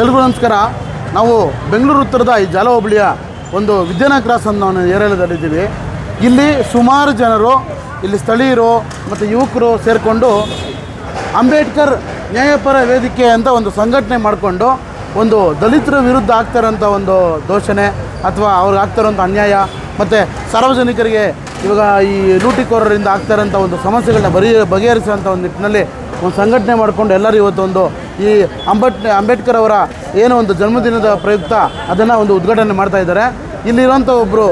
ಎಲ್ರಿಗೂ ನಮಸ್ಕಾರ. ನಾವು ಬೆಂಗಳೂರು ಉತ್ತರದ ಈ ಜಾಲ ಹೋಬಳಿಯ ಒಂದು ವಿದ್ಯಾನ ಕ್ರಾಸ್ ಅನ್ನೋ ಏರಿಯಾದಲ್ಲಿದ್ದೀವಿ ಇಲ್ಲಿ ಸುಮಾರು ಜನರು, ಇಲ್ಲಿ ಸ್ಥಳೀಯರು ಮತ್ತು ಯುವಕರು ಸೇರಿಕೊಂಡು ಅಂಬೇಡ್ಕರ್ ನ್ಯಾಯಪರ ವೇದಿಕೆ ಅಂತ ಒಂದು ಸಂಘಟನೆ ಮಾಡಿಕೊಂಡು ಒಂದು ದಲಿತರ ವಿರುದ್ಧ ಆಗ್ತಾರಂಥ ಒಂದು ದೋಷಣೆ ಅಥವಾ ಅವ್ರಿಗೆ ಆಗ್ತಾರಂಥ ಅನ್ಯಾಯ ಮತ್ತು ಸಾರ್ವಜನಿಕರಿಗೆ ಇವಾಗ ಈ ಲೂಟಿಕೋರರಿಂದ ಆಗ್ತಾರಂಥ ಒಂದು ಸಮಸ್ಯೆಗಳನ್ನ ಬರಿ ಬಗೆಹರಿಸುವಂಥ ಒಂದು ನಿಟ್ಟಿನಲ್ಲಿ ಒಂದು ಸಂಘಟನೆ ಮಾಡಿಕೊಂಡು ಎಲ್ಲರೂ ಇವತ್ತು ಒಂದು ಈ ಅಂಬೇಡ್ ಅಂಬೇಡ್ಕರ್ ಅವರ ಏನೋ ಒಂದು ಜನ್ಮದಿನದ ಪ್ರಯುಕ್ತ ಅದನ್ನು ಒಂದು ಉದ್ಘಾಟನೆ ಮಾಡ್ತಾ ಇದ್ದಾರೆ. ಇಲ್ಲಿರುವಂಥ ಒಬ್ಬರು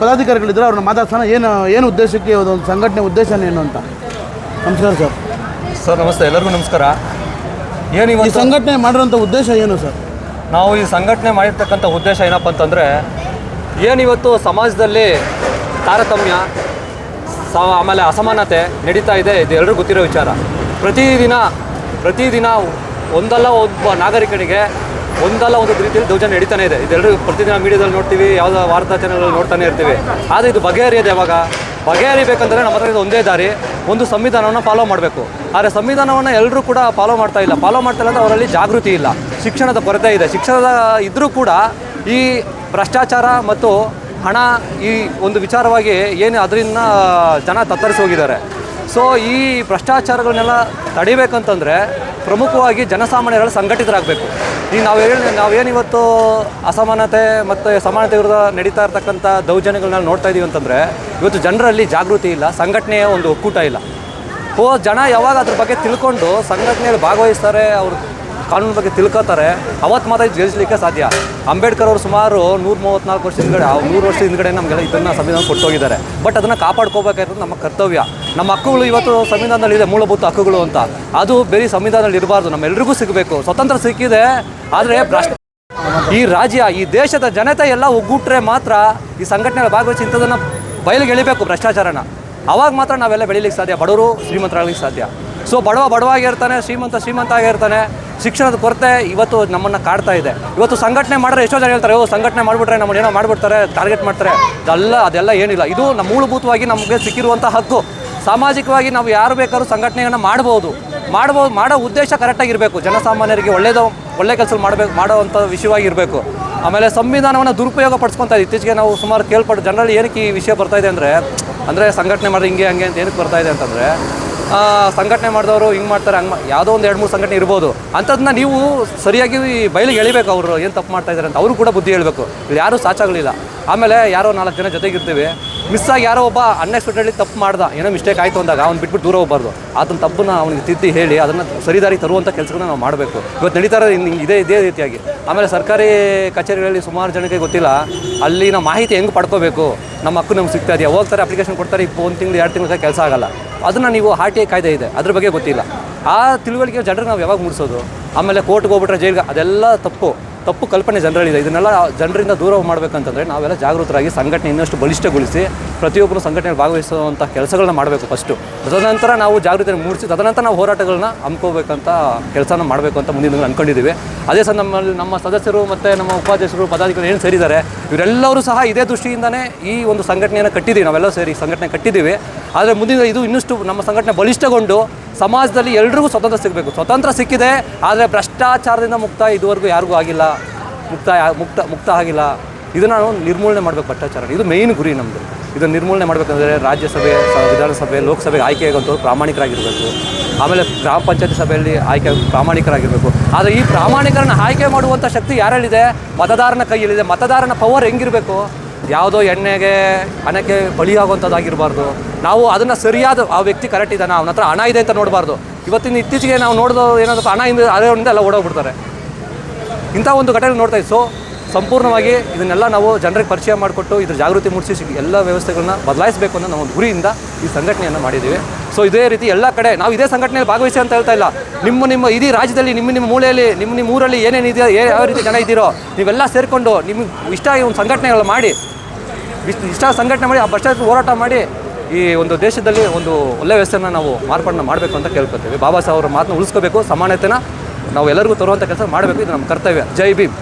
ಪದಾಧಿಕಾರಿಗಳಿದ್ದರೆ ಅವ್ರನ್ನ ಮಾತಾಡ್ಸೋಣ. ಏನು ಏನು ಉದ್ದೇಶಕ್ಕೆ ಒಂದು ಸಂಘಟನೆ ಉದ್ದೇಶ ಏನು ಅಂತ? ನಮಸ್ಕಾರ ಸರ್. ಸರ್ ನಮಸ್ತೆ. ಎಲ್ಲರಿಗೂ ನಮಸ್ಕಾರ. ಏನು ಈ ಸಂಘಟನೆ ಮಾಡಿರೋಂಥ ಉದ್ದೇಶ ಏನು ಸರ್? ನಾವು ಈ ಸಂಘಟನೆ ಮಾಡಿರ್ತಕ್ಕಂಥ ಉದ್ದೇಶ ಏನಪ್ಪ ಅಂತಂದರೆ ಏನಿವತ್ತು ಸಮಾಜದಲ್ಲಿ ತಾರತಮ್ಯ ಆಮೇಲೆ ಅಸಮಾನತೆ ನಡೀತಾ ಇದೆ. ಇದು ಎಲ್ಲರೂ ಗೊತ್ತಿರೋ ವಿಚಾರ. ಪ್ರತಿದಿನ ಪ್ರತಿದಿನ ಒಂದಲ್ಲ ಒಬ್ಬ ನಾಗರಿಕನಿಗೆ ಒಂದಲ್ಲ ಒಂದು ರೀತಿಯಲ್ಲಿ ದೌರ್ಜನ್ಯ ನಡೀತಾನೆ ಇದೆ. ಇದೆಲ್ಲರೂ ಪ್ರತಿದಿನ ಮೀಡಿಯಾದಲ್ಲಿ ನೋಡ್ತೀವಿ, ಯಾವುದೋ ವಾರ್ತಾ ಚಾನೆಲ್ಗಳಲ್ಲಿ ನೋಡ್ತಾನೆ ಇರ್ತೀವಿ. ಆದರೆ ಇದು ಬಗೆಹರಿಯೋದು ಯಾವಾಗ? ಬಗೆಹರಿಬೇಕಂದ್ರೆ ನಮ್ಮ ಹತ್ರ ಇದು ಒಂದೇ ದಾರಿ. ಒಂದು ಸಂವಿಧಾನವನ್ನು ಫಾಲೋ ಮಾಡಬೇಕು. ಆದರೆ ಸಂವಿಧಾನವನ್ನು ಎಲ್ಲರೂ ಕೂಡ ಫಾಲೋ ಮಾಡ್ತಾ ಇಲ್ಲ. ಫಾಲೋ ಮಾಡ್ತಾ ಇಲ್ಲ ಅಂದ್ರೆ ಅವರಲ್ಲಿ ಜಾಗೃತಿ ಇಲ್ಲ. ಶಿಕ್ಷಣದ ಕೊರತೆ ಇದೆ. ಶಿಕ್ಷಣದ ಇದ್ದರೂ ಕೂಡ ಈ ಭ್ರಷ್ಟಾಚಾರ ಮತ್ತು ಹಣ ಈ ಒಂದು ವಿಚಾರವಾಗಿ ಏನು ಅದರಿಂದ ಜನ ತತ್ತರಿಸಿ ಹೋಗಿದ್ದಾರೆ. ಸೊ ಈ ಭ್ರಷ್ಟಾಚಾರಗಳನ್ನೆಲ್ಲ ತಡಿಬೇಕಂತಂದರೆ ಪ್ರಮುಖವಾಗಿ ಜನಸಾಮಾನ್ಯರಲ್ಲಿ ಸಂಘಟಿತರಾಗಬೇಕು. ಈಗ ನಾವು ಹೇಳಿ ನಾವೇನಿವತ್ತು ಅಸಮಾನತೆ ಮತ್ತು ಸಮಾನತೆ ವಿರುದ್ಧ ನಡೀತಾ ಇರ್ತಕ್ಕಂಥ ದೌರ್ಜನ್ಯಗಳನ್ನ ನೋಡ್ತಾ ಇದೀವಿ ಅಂತಂದರೆ, ಇವತ್ತು ಜನರಲ್ಲಿ ಜಾಗೃತಿ ಇಲ್ಲ, ಸಂಘಟನೆಯ ಒಂದು ಒಕ್ಕೂಟ ಇಲ್ಲ. ಹೋ ಜನ ಯಾವಾಗ ಅದ್ರ ಬಗ್ಗೆ ತಿಳ್ಕೊಂಡು ಸಂಘಟನೆಯಲ್ಲಿ ಭಾಗವಹಿಸ್ತಾರೆ, ಅವ್ರು ಕಾನೂನು ಬಗ್ಗೆ ತಿಳ್ಕೊತಾರೆ ಅವತ್ತು ಮಾತ್ರ ಗೆಲ್ಲಿಸಲಿಕ್ಕೆ ಸಾಧ್ಯ. ಅಂಬೇಡ್ಕರ್ ಅವರು ಸುಮಾರು ನೂರ ಮೂವತ್ತ್ನಾಲ್ಕು ವರ್ಷ ಹಿಂದ್ಗಡೆ, ಆ ನೂರು ವರ್ಷ ಹಿಂದ್ಗಡೆ ನಮಗೆಲ್ಲ ಇದನ್ನು ಸಂವಿಧಾನ ಕೊಟ್ಟೋಗಿದ್ದಾರೆ. ಬಟ್ ಅದನ್ನು ಕಾಪಾಡ್ಕೋಬೇಕಾಗಿರೋದು ನಮ್ಮ ಕರ್ತವ್ಯ. ನಮ್ಮ ಹಕ್ಕುಗಳು ಇವತ್ತು ಸಂವಿಧಾನದಲ್ಲಿ ಇದೆ, ಮೂಲಭೂತ ಹಕ್ಕುಗಳು ಅಂತ. ಅದು ಬೇರೆ ಸಂವಿಧಾನದಲ್ಲಿ ಇರಬಾರ್ದು, ನಮ್ಮೆಲ್ರಿಗೂ ಸಿಗಬೇಕು. ಸ್ವತಂತ್ರ ಸಿಕ್ಕಿದೆ, ಆದರೆ ಭ್ರಷ್ಟ ಈ ರಾಜ್ಯ, ಈ ದೇಶದ ಜನತೆ ಎಲ್ಲ ಒಗ್ಗೂಟ್ರೆ ಮಾತ್ರ ಈ ಸಂಘಟನೆಗಳ ಭಾಗವಹಿಸಿ ಇಂಥದನ್ನು ಬಯಲಿಗೆ ಎಳಿಬೇಕು ಭ್ರಷ್ಟಾಚಾರನ. ಅವಾಗ ಮಾತ್ರ ನಾವೆಲ್ಲ ಬೆಳೀಲಿಕ್ಕೆ ಸಾಧ್ಯ, ಬಡವರು ಶ್ರೀಮಂತರಾಗಲಿಕ್ಕೆ ಸಾಧ್ಯ. ಸೊ ಬಡವ ಬಡವಾಗಿರ್ತಾನೆ, ಶ್ರೀಮಂತ ಶ್ರೀಮಂತ ಆಗಿರ್ತಾನೆ. ಶಿಕ್ಷಣದ ಕೊರತೆ ಇವತ್ತು ನಮ್ಮನ್ನು ಕಾಡ್ತಾ ಇದೆ. ಇವತ್ತು ಸಂಘಟನೆ ಮಾಡಿದ್ರೆ ಎಷ್ಟೋ ಜನ ಹೇಳ್ತಾರೆ, ಓ, ಸಂಘಟನೆ ಮಾಡಿಬಿಟ್ರೆ ನಮ್ಮನ್ನು ಏನೋ ಮಾಡಿಬಿಡ್ತಾರೆ ಟಾರ್ಗೆಟ್ ಮಾಡ್ತಾರೆ. ಅದೆಲ್ಲ ಅದೆಲ್ಲ ಏನಿಲ್ಲ. ಇದು ನಮ್ಮ ಮೂಲಭೂತವಾಗಿ ನಮಗೆ ಸಿಕ್ಕಿರುವಂಥ ಹಕ್ಕು. ಸಾಮಾಜಿಕವಾಗಿ ನಾವು ಯಾರು ಬೇಕಾದ್ರೂ ಸಂಘಟನೆಯನ್ನು ಮಾಡ್ಬೋದು. ಮಾಡ್ಬೋದು ಮಾಡೋ ಉದ್ದೇಶ ಕರೆಕ್ಟಾಗಿರಬೇಕು ಜನಸಾಮಾನ್ಯರಿಗೆ ಒಳ್ಳೆಯದು ಒಳ್ಳೆ ಕೆಲಸ ಮಾಡಬೇಕು ಮಾಡೋವಂಥ ವಿಷಯವಾಗಿರಬೇಕು ಆಮೇಲೆ ಸಂವಿಧಾನವನ್ನು ದುರುಪಯೋಗ ಪಡಿಸ್ಕೊತಾ ಇದೆ. ಇತ್ತೀಚೆಗೆ ನಾವು ಸುಮಾರು ಕೇಳ್ಪಟ್ಟು ಜನರಲ್ಲಿ ಏನಕ್ಕೆ ಈ ವಿಷಯ ಬರ್ತಾ ಇದೆ ಅಂದರೆ ಅಂದರೆ ಸಂಘಟನೆ ಮಾಡಿದ್ರೆ ಹಿಂಗೆ, ಹಂಗೆ ಅಂತ ಏನಕ್ಕೆ ಬರ್ತಾ ಇದೆ ಅಂತಂದರೆ ಸಂಘಟನೆ ಮಾಡಿದವರು ಹಿಂಗೆ ಮಾಡ್ತಾರೆ, ಹಂಗೆ ಯಾವುದೋ ಒಂದು ಎರಡು ಮೂರು ಸಂಘಟನೆ ಇರ್ಬೋದು. ಅಂಥದ್ದನ್ನ ನೀವು ಸರಿಯಾಗಿ ಬಯಲಿಗೆ ಎಳಿಬೇಕು ಅವರು, ಏನು ತಪ್ಪು ಮಾಡ್ತಾ ಇದ್ದಾರೆ ಅಂತ. ಅವರು ಕೂಡ ಬುದ್ಧಿ ಹೇಳಬೇಕು. ಇಲ್ಲಿ ಯಾರೂ ಸಾಚಾಗಲಿಲ್ಲ. ಆಮೇಲೆ ಯಾರೋ ನಾಲ್ಕು ಜನ ಜೊತೆಗಿರ್ತೀವಿ. ಮಿಸ್ ಆಗಿ ಯಾರೋ ಒಬ್ಬ ಅನ್ಎಕ್ಸ್ಪೆಕ್ಟೆಡ್ಲಿ ತಪ್ಪು ಮಾಡ್ದ. ಏನೋ ಮಿಸ್ಟೇಕ್ ಆಯಿತು ಅಂದಾಗ ಅವ್ನು ಬಿಟ್ಬಿಟ್ಟು ದೂರ ಹೋಗ್ಬಾರ್ದು. ಅದನ್ನ ತಪ್ಪನ್ನ ಅವ್ನಿಗೆ ತಿದ್ದಿ ಹೇಳಿ, ಅದನ್ನು ಸರಿದಾರಿ ತರುವಂಥ ಕೆಲಸಗಳನ್ನ ನಾವು ಮಾಡಬೇಕು. ಇವತ್ತು ನಡೀತಾ ಇರೋದು ಹಿಂಗೆ ಇದೇ ಇದೇ ರೀತಿಯಾಗಿ. ಆಮೇಲೆ ಸರ್ಕಾರಿ ಕಚೇರಿಗಳಲ್ಲಿ ಸುಮಾರು ಜನಕ್ಕೆ ಗೊತ್ತಿಲ್ಲ, ಅಲ್ಲಿನ ಮಾಹಿತಿ ಹೆಂಗೆ ಪಡ್ಕೋಬೇಕು? ನಮ್ಮ ಹಕ್ಕು ನಮ್ಗೆ ಸಿಗ್ತಾ ಇದೆಯಾ? ಹೋಗ್ತಾರೆ ಅಪ್ಲಿಕೇಶನ್ ಕೊಡ್ತಾರೆ ಇಪ್ಪ ಒಂದು ತಿಂಗಳು, ಎರಡು ತಿಂಗಳ ಕೆಲಸ ಆಗಲ್ಲ. ಅದನ್ನು ನೀವು ಆರ್ ಟಿ ಐ ಕಾಯ್ದೆ ಇದೆ. ಅದ್ರ ಬಗ್ಗೆ ಗೊತ್ತಿಲ್ಲ. ಆ ತಿಳುವಳಿಕೆ ಜನರಿಗೆ ನಾವು ಯಾವಾಗ ಮೂಡಿಸೋದು? ಆಮೇಲೆ ಕೋರ್ಟ್ಗೆ ಹೋಗ್ಬಿಟ್ರೆ ಜೈಲ್ಗೆ, ಅದೆಲ್ಲ ತಪ್ಪು. ತಪ್ಪು ಕಲ್ಪನೆ ಜನರಲ್ಲಿದೆ. ಇದನ್ನೆಲ್ಲ ಜನರಿಂದ ದೂರ ಮಾಡಬೇಕಂತಂದರೆ ನಾವೆಲ್ಲ ಜಾಗೃತರಾಗಿ ಸಂಘಟನೆ ಇನ್ನಷ್ಟು ಬಲಿಷ್ಠಗೊಳಿಸಿ ಪ್ರತಿಯೊಬ್ಬರು ಸಂಘಟನೆಯಲ್ಲಿ ಭಾಗವಹಿಸುವಂಥ ಕೆಲಸಗಳನ್ನ ಮಾಡಬೇಕು ಫಸ್ಟು ತದನಂತರ ನಾವು ಜಾಗೃತಿ ಮೂಡಿಸಿ, ತದನಂತರ ನಾವು ಹೋರಾಟಗಳನ್ನ ಹಮ್ಕೋಬೇಕಂತ ಕೆಲಸನ ಮಾಡಬೇಕು ಅಂತ ಮುಂದಿನ ದಿನ ಅಂದ್ಕೊಂಡಿದ್ದೀವಿ ಅದೇ ಸಹ ನಮ್ಮಲ್ಲಿ ನಮ್ಮ ಸದಸ್ಯರು ಮತ್ತು ನಮ್ಮ ಉಪಾಧ್ಯಕ್ಷರು, ಪದಾಧಿಕಾರಿಗಳು ಏನು ಸೇರಿದ್ದಾರೆ, ಇವರೆಲ್ಲರೂ ಸಹ ಇದೇ ದೃಷ್ಟಿಯಿಂದನೇ ಈ ಒಂದು ಸಂಘಟನೆಯನ್ನು ಕಟ್ಟಿದ್ದೀವಿ. ನಾವೆಲ್ಲ ಸೇರಿ ಸಂಘಟನೆ ಕಟ್ಟಿದ್ದೀವಿ. ಆದರೆ ಮುಂದಿನ ಇದು ಇನ್ನಷ್ಟು ನಮ್ಮ ಸಂಘಟನೆ ಬಲಿಷ್ಠಗೊಂಡು ಸಮಾಜದಲ್ಲಿ ಎಲ್ರಿಗೂ ಸ್ವತಂತ್ರ ಸಿಗಬೇಕು. ಸ್ವತಂತ್ರ ಸಿಕ್ಕಿದೆ, ಆದರೆ ಭ್ರಷ್ಟಾಚಾರದಿಂದ ಮುಕ್ತ ಇದುವರೆಗೂ ಯಾರಿಗೂ ಆಗಿಲ್ಲ. ಮುಕ್ತ ಮುಕ್ತ ಮುಕ್ತ ಆಗಿಲ್ಲ. ಇದನ್ನು ನಾವು ನಿರ್ಮೂಲನೆ ಮಾಡಬೇಕು ಭ್ರಷ್ಟಾಚಾರ. ಇದು ಮೇಯ್ನ್ ಗುರಿ ನಮ್ಮದು ಇದನ್ನು ನಿರ್ಮೂಲನೆ ಮಾಡಬೇಕಂದ್ರೆ ರಾಜ್ಯಸಭೆ ವಿಧಾನಸಭೆ, ಲೋಕಸಭೆಗೆ ಆಯ್ಕೆಯಾಗುವಂಥವ್ರು ಪ್ರಾಮಾಣಿಕರಾಗಿರಬೇಕು. ಆಮೇಲೆ ಗ್ರಾಮ ಪಂಚಾಯತ್ ಸಭೆಯಲ್ಲಿ ಆಯ್ಕೆ ಪ್ರಾಮಾಣಿಕರಾಗಿರಬೇಕು. ಆದರೆ ಈ ಪ್ರಾಮಾಣಿಕರನ್ನು ಆಯ್ಕೆ ಮಾಡುವಂಥ ಶಕ್ತಿ ಯಾರಲ್ಲಿದೆ? ಮತದಾರನ ಕೈಯಲ್ಲಿದೆ. ಮತದಾರನ ಪವರ್ ಹೆಂಗಿರಬೇಕು? ಯಾವುದೋ ಎಣ್ಣೆಗೆ, ಹಣಕ್ಕೆ ಬಲಿಯಾಗುವಂಥದ್ದಾಗಿರಬಾರ್ದು. ನಾವು ಅದನ್ನು ಸರಿಯಾದ ಆ ವ್ಯಕ್ತಿ ಕರೆಕ್ಟ್ ಇದ್ದಾನೆ? ಅವನ ಹತ್ರ ಹಣ ಇದೆ ಅಂತ ನೋಡಬಾರ್ದು. ಇವತ್ತಿನ ಇತ್ತೀಚೆಗೆ ನಾವು ನೋಡೋದು ಏನಾದ್ರು ಹಣ ಇಂದ ಅದರಿಂದ ಎಲ್ಲ ಓಡೋಗ್ಬಿಡ್ತಾರೆ. ಇಂಥ ಒಂದು ಘಟನೆ ನೋಡ್ತಾ ಇತ್ತು. ಸೊ ಸಂಪೂರ್ಣವಾಗಿ ಇದನ್ನೆಲ್ಲ ನಾವು ಜನರಿಗೆ ಪರಿಚಯ ಮಾಡಿಕೊಟ್ಟು ಇದ್ರ ಜಾಗೃತಿ ಮೂಡಿಸಿ ಎಲ್ಲ ವ್ಯವಸ್ಥೆಗಳನ್ನ ಬದಲಾಯಿಸಬೇಕು ಅನ್ನೋ ನಾವು ಒಂದು ಗುರಿಯಿಂದ ಈ ಸಂಘಟನೆಯನ್ನು ಮಾಡಿದ್ದೀವಿ. ಸೊ ಇದೇ ರೀತಿ ಎಲ್ಲ ಕಡೆ ನಾವು ಇದೇ ಸಂಘಟನೆಯಲ್ಲಿ ಭಾಗವಹಿಸಿ ಅಂತ ಹೇಳ್ತಾ ಇಲ್ಲ. ನಿಮ್ಮ ನಿಮ್ಮ ಇಡೀ ರಾಜ್ಯದಲ್ಲಿ, ನಿಮ್ಮ ನಿಮ್ಮ ಮೂಲೆಯಲ್ಲಿ, ನಿಮ್ಮ ನಿಮ್ಮ ಊರಲ್ಲಿ ಏನೇನಿದೆಯೋ ಯಾವ ರೀತಿ ಜನ ಇದ್ದೀರೋ, ನೀವೆಲ್ಲ ಸೇರಿಕೊಂಡು ನಿಮಗೆ ಇಷ್ಟ ಒಂದು ಸಂಘಟನೆಗಳು ಮಾಡಿ ಇಷ್ಟ ಇಷ್ಟ ಸಂಘಟನೆ ಮಾಡಿ, ಆ ಭ್ರಷ್ಟಾಚಾರ ಹೋರಾಟ ಮಾಡಿ ಈ ಒಂದು ದೇಶದಲ್ಲಿ ಒಂದು ಒಳ್ಳೆ ವ್ಯವಸ್ಥೆನ ನಾವು ಮಾರ್ಪಾಡನ್ನ ಮಾಡಬೇಕು ಅಂತ ಕೇಳ್ಕೊತೀವಿ. ಬಾಬಾ ಸಾಹೇಬ್ ಅವರ ಮಾತನ್ನ ಉಳಿಸ್ಕೋಬೇಕು, ಸಮಾನತೆನ ನಾವು ಎಲ್ಲರಿಗೂ ತರುವಂಥ ಕೆಲಸ ಮಾಡಬೇಕು, ಇದು ನಮ್ಮ ಕರ್ತವ್ಯ. ಜೈ ಭೀಮ್.